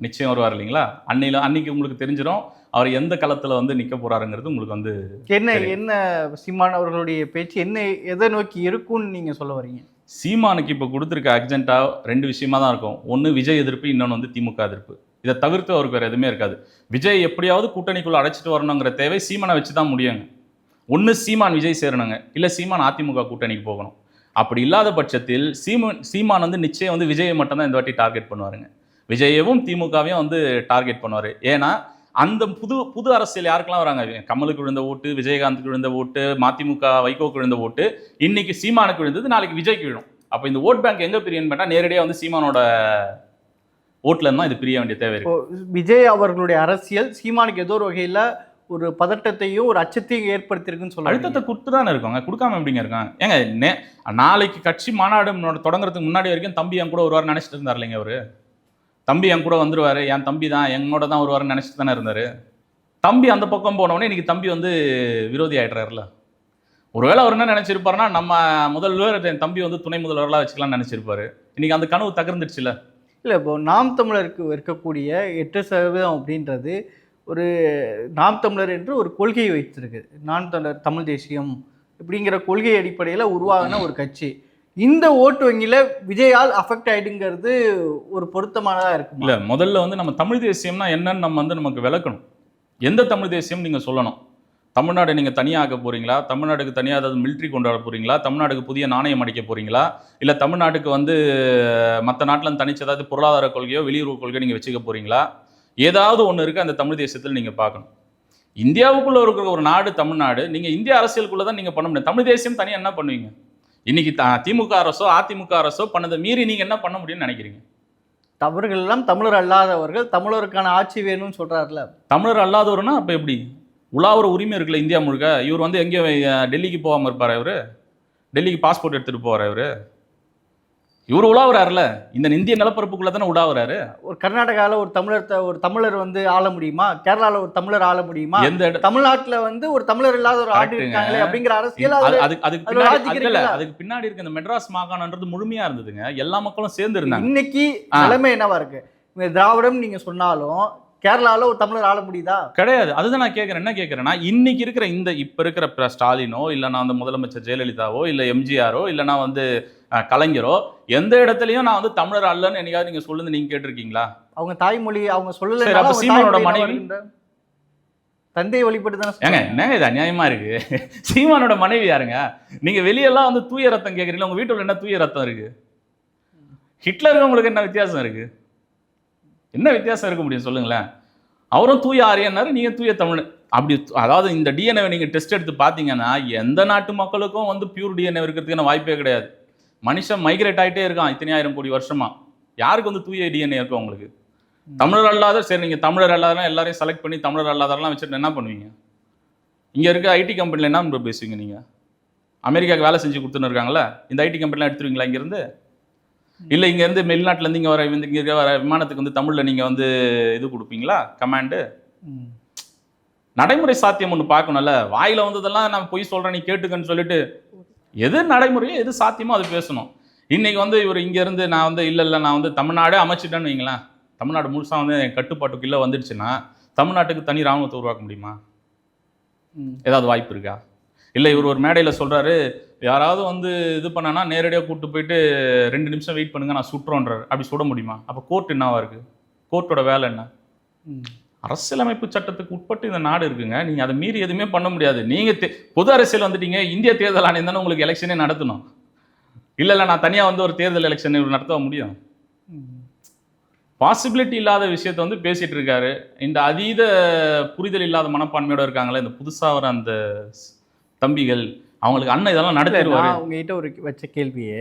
நிச்சயம் வருவார் இல்லைங்களா? அன்னையில அன்னைக்கு உங்களுக்கு தெரிஞ்சிடும் அவர் எந்த களத்தில் வந்து நிற்க போறாருங்கிறது உங்களுக்கு வந்து என்ன. என்ன சீமான் அவர்களுடைய பேச்சு என்ன எதை நோக்கி இருக்கும்னு நீங்கள் சொல்ல வரீங்க? சீமானுக்கு இப்போ கொடுத்துருக்க அர்ஜென்ட்டாக ரெண்டு விஷயமா தான் இருக்கும். ஒன்று விஜய் எதிர்ப்பு இன்னொன்று வந்து திமுக எதிர்ப்பு. இதை தவிர்த்து அவருக்கு வேறு எதுவுமே இருக்காது. விஜய் எப்படியாவது கூட்டணிக்குள்ள அடைச்சிட்டு வரணுங்கிற தேவை சீமானை வச்சு தான் முடியுங்க. ஒன்று சீமான் விஜய் சேரணுங்க. இல்லை சீமான் அதிமுக கூட்டணிக்கு போகணும். அப்படி இல்லாத பட்சத்தில் சீமான் சீமான் வந்து நிச்சயம் வந்து விஜயை மட்டும்தான் இந்த வாட்டி டார்கெட் பண்ணுவாருங்க. விஜயவும் திமுகவையும் வந்து டார்கெட் பண்ணுவார். ஏன்னா அந்த புது புது அரசியல் யாருக்கெல்லாம் வராங்க? கமலுக்கு விழுந்த ஓட்டு விஜயகாந்துக்கு விழுந்த ஓட்டு மதிமுக வைகோக்கு விழுந்த ஓட்டு இன்னைக்கு சீமானுக்கு விழுந்தது நாளைக்கு விஜய்க்கு விழும். அப்போ இந்த ஓட் பேங்க் எங்கே பிரியன்னு பார்த்தா நேரடியாக வந்து சீமானோட ஓட்ல இருந்தால் இது பிரிய வேண்டிய தேவை விஜய் அவர்களுடைய அரசியல் சீமானுக்கு ஏதோ ஒரு வகையில் ஒரு பதட்டத்தையும் ஒரு அச்சத்தையும் ஏற்படுத்தியிருக்குன்னு சொல்ல அழுத்தத்தை கொடுத்து தானே இருக்காங்க. கொடுக்காம எப்படிங்க இருக்காங்க? ஏங்க நாளைக்கு கட்சி மாநாடு தொடங்குறதுக்கு முன்னாடி வரைக்கும் தம்பி என் கூட வருவார் நினைச்சிட்டு இருந்தார் இல்லைங்க அவரு? தம்பி என் கூட வந்துருவாரு என் தம்பி தான் என்னோட தான் வருவாருன்னு நினச்சிட்டு தானே இருந்தார். தம்பி அந்த பக்கம் போனவொடனே இன்னைக்கு தம்பி வந்து விரோதி ஆயிடுறாருல. ஒருவேளை அவர் என்ன நினச்சிருப்பாருன்னா நம்ம முதல்வர் என் தம்பி வந்து துணை முதல்வர்களாக வச்சுக்கலாம்னு நினச்சிருப்பாரு. இன்னைக்கு அந்த கனவு தகர்ந்துடுச்சுல. இல்லை இப்போ நாம் தமிழருக்கு இருக்கக்கூடிய எட்டு சதவீதம் அப்படின்றது ஒரு நாம் தமிழர் என்று ஒரு கொள்கையை வைத்திருக்கு நான் தமிழர் தமிழ் தேசியம் இப்படிங்கிற கொள்கை அடிப்படையில் உருவாகின ஒரு கட்சி. இந்த ஓட்டு வங்கியில் விஜயால் அஃபெக்ட் ஆயிடுங்கிறது ஒரு பொருத்தமானதாக இருக்கும்? இல்லை முதல்ல வந்து நம்ம தமிழ் தேசியம்னா என்னன்னு நம்ம வந்து நமக்கு விளக்கணும். எந்த தமிழ் தேசியம் நீங்கள் சொல்லணும்? தமிழ்நாடு நீங்கள் தனியாக ஆக்க தமிழ்நாடுக்கு தனியாக அதாவது மிலிட்ரி கொண்டாட போகிறீங்களா தமிழ்நாடுக்கு புதிய நாணயம் அடிக்க போகிறீங்களா இல்லை தமிழ்நாட்டுக்கு வந்து மற்ற நாட்டில் தனிச்சு ஏதாவது பொருளாதார கொள்கையோ வெளியுறவு கொள்கையோ நீங்கள் வச்சுக்க போகிறீங்களா ஏதாவது ஒன்று இருக்குது அந்த தமிழ் தேசியத்தில் நீங்கள் பார்க்கணும். இந்தியாவுக்குள்ளே இருக்கிற ஒரு நாடு தமிழ்நாடு. நீங்கள் இந்திய அரசியலுக்குள்ளே தான் நீங்கள் பண்ண முடியும். தமிழ் தேசியம் தனியாக என்ன பண்ணுவீங்க? இன்னைக்கு த- திமுக அரசோ அதிமுக அரசோ பண்ணதை மீறி நீங்க என்ன பண்ண முடியும்னு நினைக்கிறீங்க? அவர்கள் எல்லாம் தமிழர் அல்லாதவர்கள் தமிழருக்கான ஆட்சி வேணும்னு சொல்றாருல. தமிழர் அல்லாதவர்னா அப்போ எப்படி? உலாவுற உரிமை இருக்குல்ல இந்தியா முழுக்க. இவர் வந்து எங்கேயும் டெல்லிக்கு போகாமல் இருப்பார் இவர்? டெல்லிக்கு பாஸ்போர்ட் எடுத்துகிட்டு போவார் இவர்? இவர் உலாவுறாருல? இந்த இந்திய நிலப்பரப்புக்குள்ளே தானே உலாவுறாரு? ஒரு கர்நாடகாவில் ஒரு தமிழர் ஒரு தமிழர் வந்து ஆள முடியுமா? கேரளாவில் ஒரு தமிழர் ஆள முடியுமா? எந்த தமிழ்நாட்டுல வந்து ஒரு தமிழர் இல்லாத ஒரு Correct-ங்க. இருக்காங்களே அப்படிங்கிற அரசியல் அதுக்கு அதுக்கு பின்னாடி? அதுக்கு பின்னாடி இருக்க இந்த மெட்ராஸ் மாகாணன்றது முழுமையா இருந்ததுங்க. எல்லா மக்களும் சேர்ந்து இருந்தாங்க. இன்னைக்கு. நிலைமை என்னவா இருக்கு? திராவிடம் நீங்க சொன்னாலும் கேரளால ஒரு தமிழர் ஆள முடியுதா? கிடையாது. அதுதான் நான் கேட்குறேன் என்ன கேட்குறேன்னா இன்னைக்கு இருக்கிற இந்த இப்போ இருக்கிற ஸ்டாலினோ இல்லைனா வந்து முதலமைச்சர் ஜெயலலிதாவோ இல்லை எம்ஜிஆரோ இல்லைனா வந்து அஹ், கலைஞரோ எந்த இடத்துலையும் நான் வந்து தமிழர் அல்லன்னு என்னைக்காவது நீங்கள் சொல்லுங்க நீங்கள் கேட்டிருக்கீங்களா? அவங்க தாய்மொழி அவங்க சொல்லல அப்ப சீமானோட மனைவி? தந்தை வழிபட்டு தானே ஏங்க. என்னங்க இது அநியாயமா இருக்கு? சீமானோட மனைவி யாருங்க? நீங்க வெளியெல்லாம் வந்து தூய ரத்தம் கேக்குறீங்களா உங்க வீட்டுல என்ன தூய ரத்தம் இருக்கு? ஹிட்லருக்கு உங்களுக்கு என்ன வித்தியாசம் இருக்கு? என்ன வித்தியாசம் இருக்க முடியும் சொல்லுங்களேன். அவரும் தூய ஆரியன்னாரு நீங்க தூய தமிழ். அப்படி அதாவது இந்த டிஎன்ஏ நீங்க டெஸ்ட் எடுத்து பார்த்தீங்கன்னா எந்த நாட்டு மக்களுக்கும் வந்து பியூர் டிஎன்ஏ இருக்கிறதுக்கான வாய்ப்பே கிடையாது. மனுஷன் மைக்ரேட் ஆகிட்டே இருக்கான் இத்தனை ஆயிரம் கோடி வருஷமா. யாருக்கு வந்து தூய டிஎன்ஏ இருக்கும் உங்களுக்கு? தமிழர் அல்லாத சரி நீங்கள் தமிழர் அல்லாதெல்லாம் எல்லாரையும் செலக்ட் பண்ணி தமிழர் அல்லாதெல்லாம் வச்சுட்டு என்ன பண்ணுவீங்க? இங்கே இருக்க ஐடி கம்பெனியில் என்ன பேசுவீங்க நீங்கள் அமெரிக்காவுக்கு வேலை செஞ்சு கொடுத்துன்னு இருக்காங்களா இந்த ஐடி கம்பெனிலாம் எடுத்துருவீங்களா இங்கேருந்து? இல்லை இங்கேருந்து வெளிநாட்டிலேருந்து இங்கே வர இங்கே இருக்க வர விமானத்துக்கு வந்து தமிழில் நீங்கள் வந்து இது கொடுப்பீங்களா? கமாண்டு. நடைமுறை சாத்தியம் ஒன்று பார்க்கணும்ல. வாயில வந்ததெல்லாம் நான் பொய் சொல்கிறேன் நீ கேட்டுக்கன்னு சொல்லிட்டு எது நடைமுறையோ எது சாத்தியமோ அது பேசணும். இன்னைக்கு வந்து இவர் இங்கேருந்து நான் வந்து இல்லை இல்லை நான் வந்து தமிழ்நாடே அமைச்சிட்டேன்னு வைங்களேன். தமிழ்நாடு முழுசாக வந்து என் கட்டுப்பாட்டுக்குள்ளே வந்துடுச்சுன்னா தமிழ்நாட்டுக்கு தனி ராணுவத்தை உருவாக்க முடியுமா. ஏதாவது வாய்ப்பு இருக்கா? இல்லை இவர் ஒரு மேடையில் சொல்கிறாரு யாராவது வந்து இது பண்ணனா நேரடியாக கூப்பிட்டு போயிட்டு ரெண்டு நிமிஷம் வெயிட் பண்ணுங்க நான் சுட்டுறோன்றாரு. அப்படி சுட முடியுமா? அப்போ கோர்ட் என்னவா இருக்கு? கோர்ட்டோட வேலை என்ன. அரசியலமைப்பு சட்டத்துக்கு உட்பட்டு இந்த நாடு இருக்குங்க. நீங்க அதை மீறி எதுவுமே பண்ண முடியாது. நீங்க தே- பொது அரசியல் வந்துட்டீங்க இந்திய தேர்தல் ஆணையம் தானே உங்களுக்கு எலெக்ஷனே நடத்தணும். இல்ல இல்ல நான் தனியா வந்து ஒரு தேர்தல் எலெக்ஷன் நடத்த முடியும். பாசிபிலிட்டி இல்லாத விஷயத்த வந்து பேசிட்டு இருக்காரு. இந்த அதீத புரிதல் இல்லாத மனப்பான்மையோட இருக்காங்களே இந்த புதுசா வர அந்த தம்பிகள் அவங்களுக்கு அண்ணன் இதெல்லாம் நடத்திடுவாரு. உங்ககிட்ட ஒரு வச்ச கேள்வியே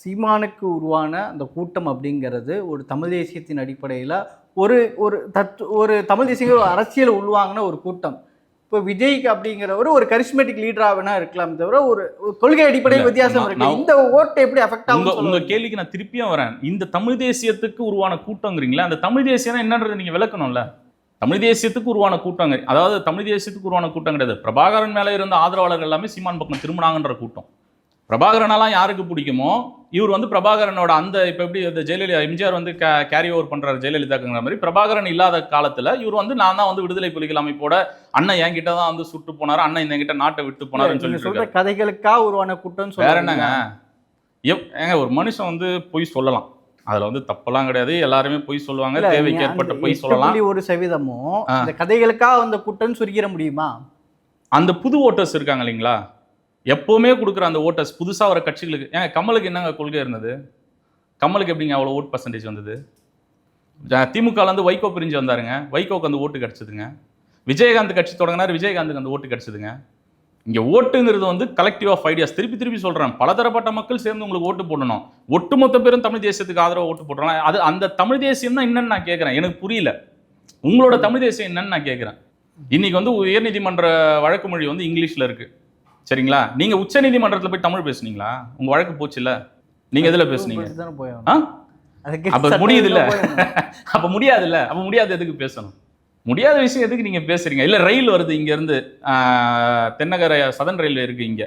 சீமானுக்கு உருவான அந்த கூட்டம் அப்படிங்கிறது ஒரு தமிழ் தேசியத்தின் அடிப்படையில் ஒரு ஒரு தத்து ஒரு தமிழ் தேசிய அரசியல் உள்வாங்கின ஒரு கூட்டம். இப்போ விஜய்க்கு அப்படிங்கிறவர் ஒரு கரிஸ்மெட்டிக் லீடரா வேணா இருக்கலாம் தவிர ஒரு கொள்கை அடிப்படையில் வித்தியாசம் இருக்கு. இந்த ஓட்டை எப்படி அஃபெக்ட் ஆகும் உங்க கேள்விக்கு நான் திருப்பியும் வரேன். இந்த தமிழ் தேசியத்துக்கு உருவான கூட்டங்கிறீங்களா அந்த தமிழ் தேசியம் என்னன்றது நீங்க விளக்கணும்ல? தமிழ் தேசியத்துக்கு உருவான கூட்டங்க அதாவது தமிழ் தேசியத்துக்கு உருவான கூட்டம் கிடையாது. பிரபாகரன் மேல இருந்த ஆதரவாளர்கள் எல்லாமே சீமான் பக்கம் திரும்பினாங்கன்ற கூட்டம். பிரபாகரனெல்லாம் யாருக்கு பிடிக்குமோ இவர் வந்து பிரபாகரனோட அந்த இப்போ எப்படி இந்த ஜெயலலிதா எம்ஜிஆர் வந்து கேரி ஓவர் பண்றாரு ஜெயலலிதாக்குங்கிற மாதிரி பிரபாகரன் இல்லாத காலத்துல இவர் வந்து நான் தான் வந்து விடுதலை புலிகள் அமைப்போட அண்ணன் என்கிட்ட தான் வந்து சுட்டு போனாரு அண்ணன் என்கிட்ட நாட்டை விட்டு போனாருன்னு நீங்க சொல்லிட்டு சொல்ற இருக்காரு. கதைகளுக்கா உருவான கூட்டம் வேற என்னங்க? எப் ஏங்க ஒரு மனுஷன் வந்து பொய் சொல்லலாம். அதுல வந்து தப்பெல்லாம் கிடையாது. எல்லாருமே பொய் சொல்லுவாங்க. தேவைக்கு ஏற்பட்ட பொய் சொல்லலாம். ஒரு சதவீதமும். இந்த கதைகளுக்கா அந்த கூட்டம் சுருக்கிற முடியுமா? அந்த புது ஓட்டர்ஸ் இருக்காங்க இல்லைங்களா? எப்பவுமே கொடுக்குற அந்த ஓட்டர்ஸ் புதுசா வர கட்சிகளுக்கு ஏங்க கமலுக்கு என்னங்க கொள்கை இருந்தது? கமலுக்கு எப்படிங்க அவ்வளோ ஓட் பர்சன்டேஜ் வந்தது? திமுகல இருந்து வைகோ பிரிஞ்சு வந்தாருங்க. வைகோக்கு அந்த ஓட்டு கிடைச்சதுங்க. விஜயகாந்த் கட்சி தொடங்கினார் விஜயகாந்துக்கு அந்த ஓட்டு கிடைச்சதுங்க. இங்க ஓட்டுங்கிறது வந்து கலெக்டிவ் ஆஃப் ஐடியாஸ் திருப்பி திருப்பி சொல்றேன். பலதரப்பட்ட மக்கள் சேர்ந்து உங்களுக்கு ஓட்டு போடணும். ஒட்டுமொத்த பேரும் தமிழ் தேசியத்துக்கு ஆதரவா ஓட்டு போடுறாங்க அது அந்த தமிழ் தேசியம் தான் என்னன்னு நான் கேட்கறேன். எனக்கு புரியல. உங்களோட தமிழ் தேசியம் என்னன்னு நான் கேட்கறேன். இன்னைக்கு வந்து உயர்நீதிமன்ற வழக்கு மொழி வந்து இங்கிலீஷ்ல இருக்கு. சரிங்களா? நீங்க உச்ச நீதிமன்றத்துல போய் தமிழ் பேசுனீங்களா? உங்க வழக்கு போச்சுல்ல. நீங்க எதுல பேசுனீங்க? அப்ப தான் போய் அப்ப முடியாதுல்ல. அப்ப முடியாது எதுக்கு பேசணும்? முடியாத விஷயம் எதுக்கு நீங்க பேசுறீங்க? இல்ல ரயில் வருது இங்க இருந்து ஆஹ், தென்னகர சதன் ரயில் இருக்கு இங்க.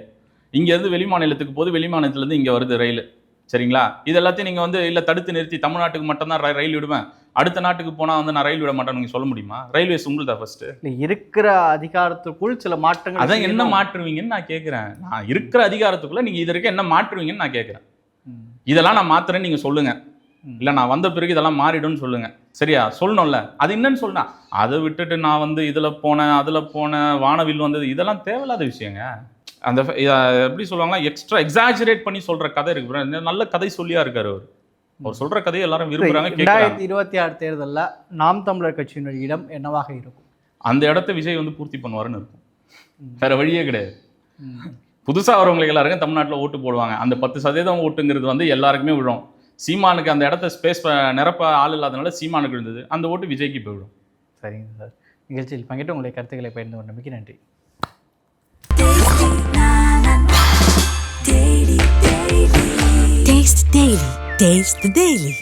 இங்க இருந்து வெளி மாநிலத்துக்கு போது வெளி மாநிலத்துல இருந்து இங்க வருது ரயில். சரிங்களா? இது எல்லாத்தையும் நீங்க வந்து இல்ல தடுத்து நிறுத்தி தமிழ்நாட்டுக்கு மட்டும் தான் ரயில் விடுவேன். அடுத்த நாட்டுக்கு போனா வந்து நான் ரயில் விட மாட்டேன்னு நீங்க சொல்ல முடியுமா? ரயில்வேஸ் உங்களுதா ஃபர்ஸ்ட் இல்ல, இருக்கிற அதிகாரத்துக்குள் சில மாற்றங்கள் அதான் என்ன. மாற்றுவீங்கன்னு நான் கேட்குறேன் நான் இருக்கிற அதிகாரத்துக்குள்ள நீங்க இது வரைக்கும் என்ன மாற்றுவீங்கன்னு நான் கேட்குறேன். இதெல்லாம் நான் மாத்துறேன்னு நீங்க சொல்லுங்க. ம். இல்ல நான் வந்த பிறகு இதெல்லாம் மாறிடும்னு சொல்லுங்க. சரியா? சொல்லணும்ல. அது என்னன்னு சொன்னா அதை விட்டுட்டு நான் வந்து இதுல போனேன் அதுல போனேன் வானவில் வந்தது இதெல்லாம் தேவையில்லாத விஷயங்க. அந்த எப்படி சொல்லுவாங்கன்னா எக்ஸ்ட்ரா எக்ஸாஜரேட் பண்ணி சொல்ற கதை இருக்கு. நல்ல கதை சொல்லியா இருக்காரு அவர். அவர் சொல்ற கதையை எல்லாரும் விரும்புறாங்க கேட்குறாங்க ரெண்டாயிரத்தி இருபத்தி ஆறு தேர்தல்ல நாம் தமிழர் கட்சியினுடைய இடம் என்னவாக இருக்கும்? அந்த இடத்த விஜய் வந்து பூர்த்தி பண்ணுவாருன்னு இருக்கும். வேற வழியே கிடையாது. ம். புதுசா வரவங்களுக்கு எல்லாருக்கும் தமிழ்நாட்டில் ஓட்டு போடுவாங்க. அந்த பத்து சதவீதம் ஓட்டுங்கிறது வந்து எல்லாருக்குமே விழும். சீமானுக்கு அந்த இடத்த ஸ்பேஸ் நிரப்ப ஆள் இல்லாதனால சீமானுக்கு விழுந்தது அந்த ஓட்டு விஜய்க்கு போயிடும் சரிங்க சார் நிகழ்ச்சியில் பங்கிட்டு உங்களுடைய கருத்துக்களை பகிர்ந்து கொண்டமைக்கு நன்றி Taste the Daily. Taste the Daily.